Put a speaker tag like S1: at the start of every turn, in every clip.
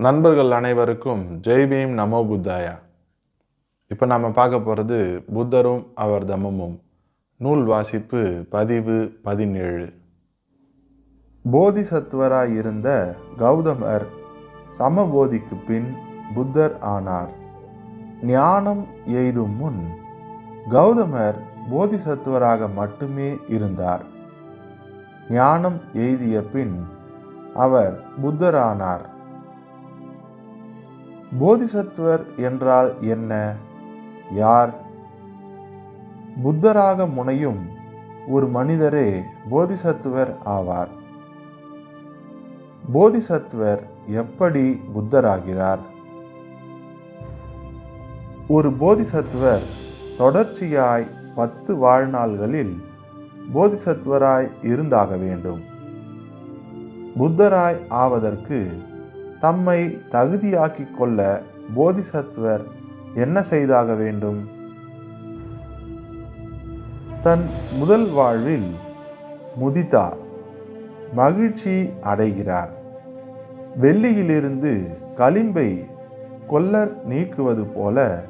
S1: நண்பர்கள் அனைவருக்கும் ஜெய் பீம் நமோ புத்தாயா. இப்போ நாம் பார்க்க போகிறது புத்தரும் அவர் தமமும். நூல் வாசிப்பு பதிவு பதினேழு. போதிசத்துவராய் இருந்த கௌதமர் சமபோதிக்கு பின் புத்தர் ஆனார். ஞானம் எய்தும் முன் கௌதமர் போதிசத்துவராக மட்டுமே இருந்தார். ஞானம் எய்திய பின் அவர் புத்தரானார். போதிசத்துவர் என்றால் என்ன? யார்? புத்தராக முனையும் ஒரு மனிதரே போதிசத்துவர் ஆவார். போதிசத்துவர் எப்படி புத்தராகிறார்? ஒரு போதிசத்துவர் தொடர்ச்சியாய் பத்து வாழ்நாள்களில் போதிசத்துவராய் இருந்தாக வேண்டும். புத்தராய் ஆவதற்கு தம்மை தகுதியாக்கி கொள்ள போதிசத்துவர் என்ன செய்தாக வேண்டும்? தன் முதல் வாழ்வில் முதிதா மகிழ்ச்சி அடைகிறார். வெள்ளியிலிருந்து களிம்பை கொல்லர் நீக்குவது போல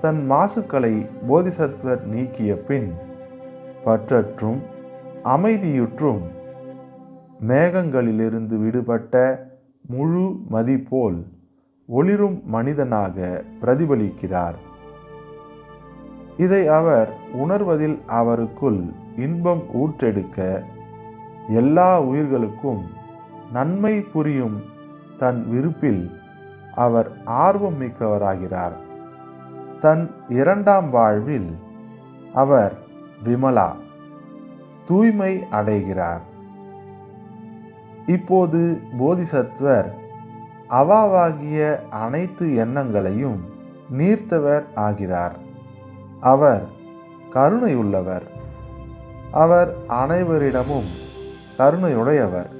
S1: தன் மாசுக்களை போதிசத்துவர் நீக்கிய பின் பற்றற்றும் அமைதியுற்றும் மேகங்களிலிருந்து விடுபட்ட முழு மதி போல் ஒளிரும் மனிதனாக பிரதிபலிக்கிறார். இதை அவர் உணர்வதில் அவருக்குள் இன்பம் ஊற்றெடுக்க எல்லா உயிர்களுக்கும் நன்மை புரியும் தன் விருப்பில் அவர் ஆர்வம் மிக்கவராகிறார். தன் இரண்டாம் வாழ்வில் அவர் விமலா தூய்மை அடைகிறார். இப்போது போதிசத்வர் அவாவாகிய அனைத்து எண்ணங்களையும் நீர்த்தவர் ஆகிறார். அவர் கருணையுள்ளவர். அவர் அனைவரிடமும் கருணையுடையவர்.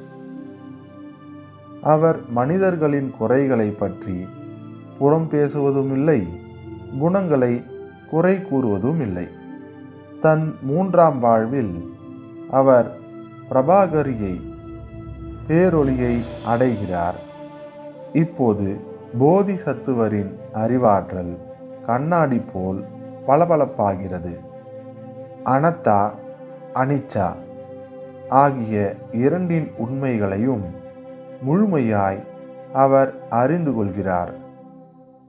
S1: அவர் மனிதர்களின் குறைகளை பற்றி புறம் பேசுவதும் இல்லை குணங்களை குறை கூறுவதும் இல்லை. தன் மூன்றாம் வாழ்வில் அவர் பிரபாகரியை பேரொளியை அடைகிறார். இப்போது போதி சத்துவரின் அறிவாற்றல் கண்ணாடி போல் பளபளப்பாகிறது. அனத்தா அனிச்சா ஆகிய இரண்டின் உண்மைகளையும் முழுமையாய் அவர் அறிந்து கொள்கிறார்.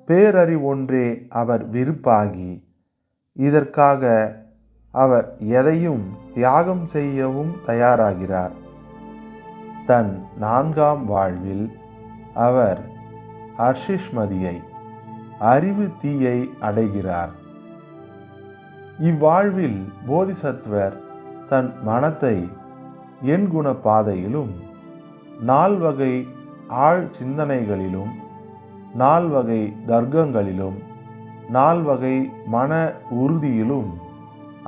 S1: பேரறிவொன்றே அவர் விருப்பாகி இதற்காக அவர் எதையும் தியாகம் செய்யவும் தயாராகிறார். தன் நான்காம் வாழ்வில் அவர் ஹர்ஷிஷ்மதியை அறிவு தீயை அடைகிறார். இவ்வாழ்வில் போதிசத்வர் தன் மனத்தை எண்குண பாதையிலும் நால்வகை ஆழ் சிந்தனைகளிலும் நால்வகை தர்க்கங்களிலும் நால்வகை மன உறுதியிலும்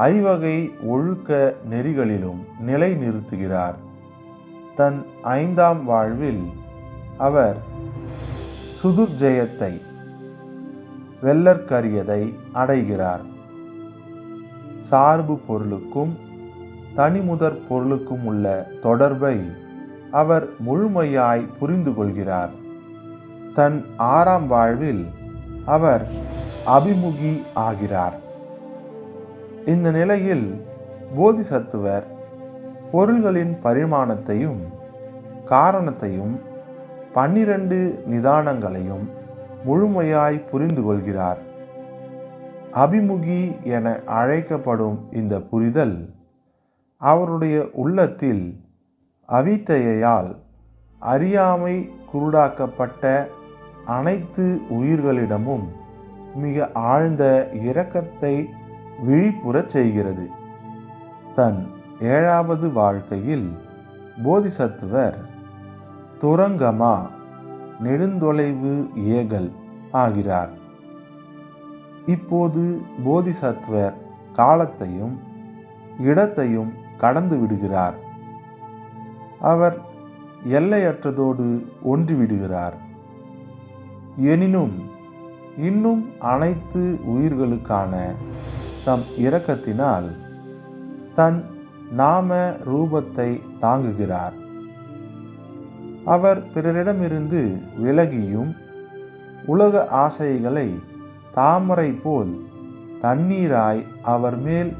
S1: ஐவகை ஒழுக்க நெறிகளிலும் நிலை நிறுத்துகிறார் தன் ஐந்தாம் வாழ்வில் அவர் சுதுர்ஜெயத்தை வெள்ளற்கரியதை அடைகிறார். சார்பு பொருளுக்கும் தனிமுதற் பொருளுக்கும் உள்ள தொடர்பை அவர் முழுமையாய் புரிந்து கொள்கிறார் தன் ஆறாம் வாழ்வில் அவர் அபிமுகி ஆகிறார். இந்த நிலையில் போதிசத்துவர் பொருள்களின் பரிமாணத்தையும் காரணத்தையும் பன்னிரண்டு நிதானங்களையும் முழுமையாய் புரிந்து கொள்கிறார் அபிமுகி என அழைக்கப்படும் இந்த புரிதல் அவருடைய உள்ளத்தில் அவித்தையால் அறியாமை குருடாக்கப்பட்ட அனைத்து உயிர்களிடமும் மிக ஆழ்ந்த இரக்கத்தை விழிப்புறச் செய்கிறது. தன் ஏழாவது வாழ்க்கையில் போதிசத்துவர் துரங்கமா நெடுந்தொலைவு ஏகல் ஆகிறார். இப்போது போதிசத்துவர் காலத்தையும் இடத்தையும் கடந்து விடுகிறார். அவர் எல்லையற்றதோடு ஒன்றிவிடுகிறார் எனினும் இன்னும் அனைத்து உயிர்களுக்கான தம் இரக்கத்தினால் தன் நாம ரூபத்தை தாங்குகிறார். அவர் பிறரிடமிருந்து விலகியும் உலக ஆசைகளை தாமரை போல் தண்ணீராய் அவர் மேல்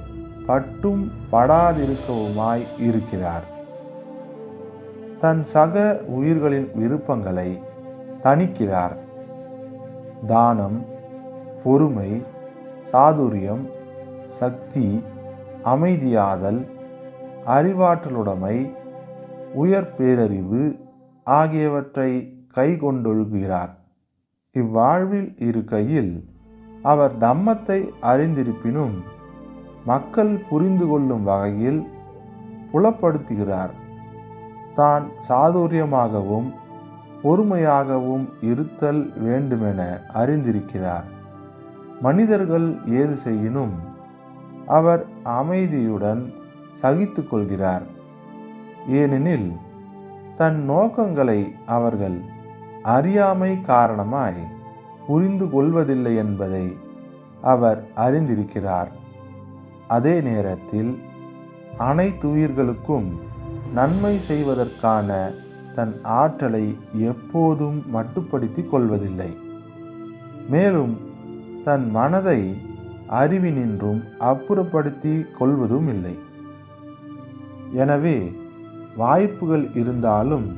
S1: பட்டும் படாதிருக்கவுமாய் இருக்கிறார். தன் சக உயிர்களின் விருப்பங்களை தணிக்கிறார். தானம் பொறுமை சாதுரியம் சக்தி அமைதியாதல் அறிவாற்றலுடைமை உயர் பேரறிவு ஆகியவற்றை கைகொண்டொழுகிறார் இவ்வாழ்வில் இருக்கையில் அவர் தம்மத்தை அறிந்திருப்பினும் மக்கள் புரிந்து கொள்ளும் வகையில் புலப்படுத்துகிறார். தான் சாதுரியமாகவும் பொறுமையாகவும் இருத்தல் வேண்டுமென அறிந்திருக்கிறார். மனிதர்கள் ஏது செய்யினும் அவர் அமைதியுடன் சகித்து கொள்கிறார் ஏனெனில் தன் நோக்கங்களை அவர்கள் அறியாமை காரணமாய் புரிந்து கொள்வதில்லை என்பதை அவர் அறிந்திருக்கிறார். அதே நேரத்தில் அனைத்து உயிர்களுக்கும் நன்மை செய்வதற்கான தன் ஆற்றலை எப்போதும் மட்டுப்படுத்தி கொள்வதில்லை. மேலும் தன் மனதை அறிவினின்றும் அப்புறப்படுத்தி கொள்வதும் இல்லை. எனவே வாய்ப்புகள் இருந்தாலும்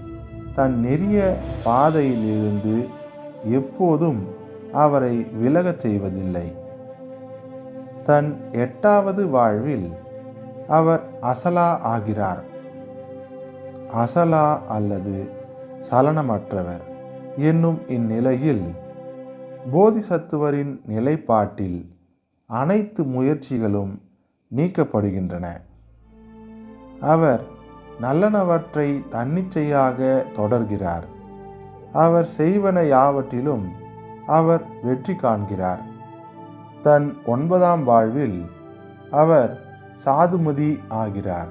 S1: தன் நெறிய பாதையிலிருந்து எப்போதும் அவரை விலகச் செய்வதில்லை. தன் எட்டாவது வாழ்வில் அவர் அசலா ஆகிறார். அசலா அல்லது சலனமற்றவர் என்னும் இந்நிலையில் போதிசத்துவரின் நிலைப்பாட்டில் அனைத்து முயற்சிகளும் நீக்கப்படுகின்றன. அவர் நல்லனவற்றை தன்னிச்சையாக தொடர்கிறார். அவர் செய்வன யாவற்றிலும் அவர் வெற்றி காண்கிறார். தன் ஒன்பதாம் வாழ்வில் அவர் சாதுமதி ஆகிறார்.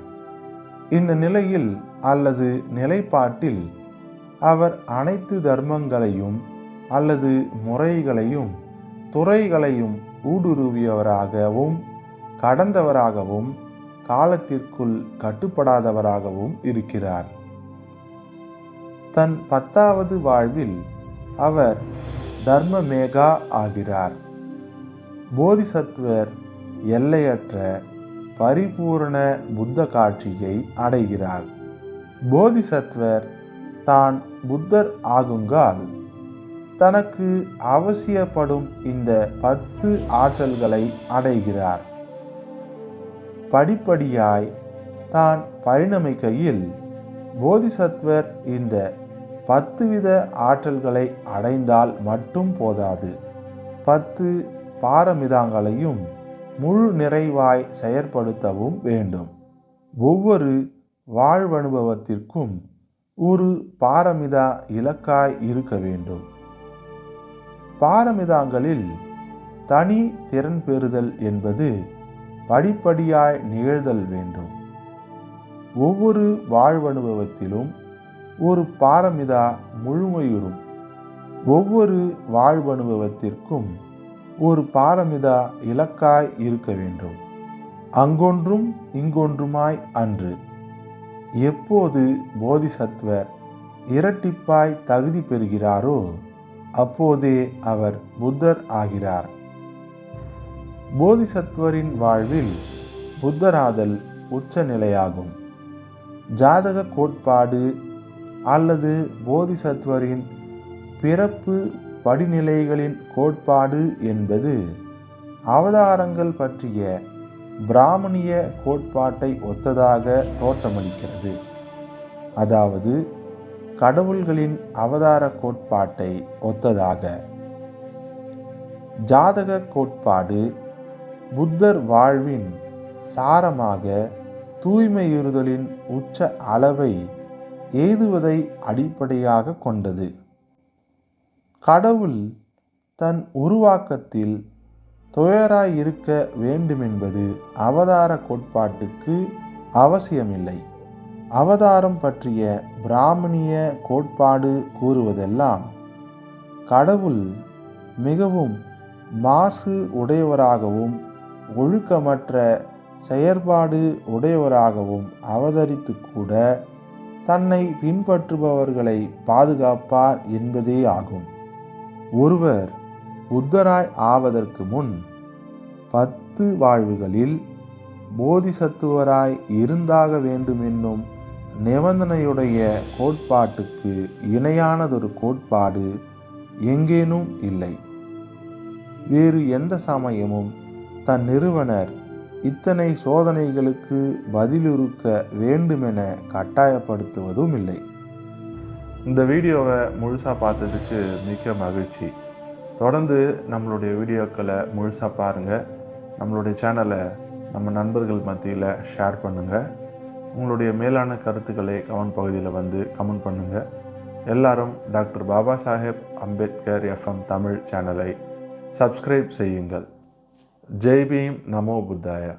S1: இந்த நிலையில் அல்லது நிலைப்பாட்டில் அவர் அனைத்து தர்மங்களையும் அல்லது முறைகளையும் துறைகளையும் ஊடுருவியவராகவும் கடந்தவராகவும் காலத்திற்குள் கட்டுப்படாதவராகவும் இருக்கிறார். தன் பத்தாவது வாழ்வில் அவர் தர்மமேகா ஆகிறார். போதிசத்துவர் எல்லையற்ற பரிபூரண புத்த காட்சியை அடைகிறார். போதிசத்வர் தான் புத்தர் ஆகுங்கால் தனக்கு அவசியப்படும் இந்த பத்து ஆற்றல்களை அடைகிறார். படிப்படியாய் தான் பரிணமிக்கையில் போதிசத்வர் இந்த பத்து வித ஆற்றல்களை அடைந்தால் மட்டும் போதாது. பத்து பாரமிதாங்களையும் முழு நிறைவாய் செயற்படுத்தவும் வேண்டும். ஒவ்வொரு வாழ்வனுபவத்திற்கும் ஒரு பாரமிதா இலக்காய் இருக்க வேண்டும். பாரமிதாங்களில் தனி திறன் பெறுதல் என்பது படிப்படியாய் நிகழ்தல் வேண்டும். ஒவ்வொரு வாழ்வனுபவத்திலும் ஒரு பாரமிதா முழுமையுறும். ஒவ்வொரு வாழ்வனுபவத்திற்கும் ஒரு பாரமிதா இலக்காய் இருக்க வேண்டும். அங்கொன்றும் இங்கொன்றுமாய் அன்று. எப்போது போதிசத்வர் இரட்டிப்பாய் தகுதி பெறுகிறாரோ அப்போதே அவர் புத்தர் ஆகிறார். போதிசத்வரின் வாழ்வில் புத்தராதல் உச்ச நிலையாகும் ஜாதக கோட்பாடு அல்லது போதிசத்வரின் பிறப்பு படிநிலைகளின் கோட்பாடு என்பது அவதாரங்கள் பற்றிய பிராமணிய கோட்பாட்டை ஒத்ததாக தோற்றமளிக்கிறது. அதாவது கடவுள்களின் அவதார கோட்பாட்டை ஒத்ததாக. ஜாதக கோட்பாடு புத்தர் வாழ்வின் சாரமாக தூய்மையுறுதலின் உச்ச அளவை எய்துவதை அடிப்படையாக கொண்டது. கடவுள் தன் உருவாக்கத்தில் துயராயிருக்க வேண்டுமென்பது அவதார கோட்பாட்டுக்கு அவசியமில்லை. அவதாரம் பற்றிய பிராமணிய கோட்பாடு கூறுவதெல்லாம் கடவுள் மிகவும் மாசு உடையவராகவும் ஒழுக்கமற்ற செயற்பாடு உடையவராகவும் அவதரித்து கூட தன்னை பின்பற்றுபவர்களை பாதுகாப்பார் என்பதே ஆகும். ஒருவர் புத்தராய் ஆவதற்கு முன் பத்து வாழ்வுகளில் போதிசத்துவராய் இருந்தாக வேண்டும் என்னும் நிபந்தனையுடைய கோட்பாட்டுக்கு இணையானதொரு கோட்பாடு எங்கேனும் இல்லை. வேறு எந்த சமயமும் தன் நிறுவனர் இத்தனை சோதனைகளுக்கு பதிலிருக்க வேண்டுமென கட்டாயப்படுத்துவதும் இல்லை. இந்த வீடியோவை முழுசாக பார்த்ததுக்கு மிக்க மகிழ்ச்சி. தொடர்ந்து நம்மளுடைய வீடியோக்களை முழுசாக பாருங்கள் நம்மளுடைய சேனலை நம்ம நண்பர்கள் மத்தியில் ஷேர் பண்ணுங்கள் உங்களுடைய மேலான கருத்துக்களை கமெண்ட் பகுதியில் வந்து கமெண்ட் பண்ணுங்கள் எல்லாரும் டாக்டர் பாபா சாஹேப் அம்பேத்கர் எஃப்எம் தமிழ் சேனலை சப்ஸ்கிரைப் செய்யுங்கள். ஜெய் பீம் நமோ புத்தாயா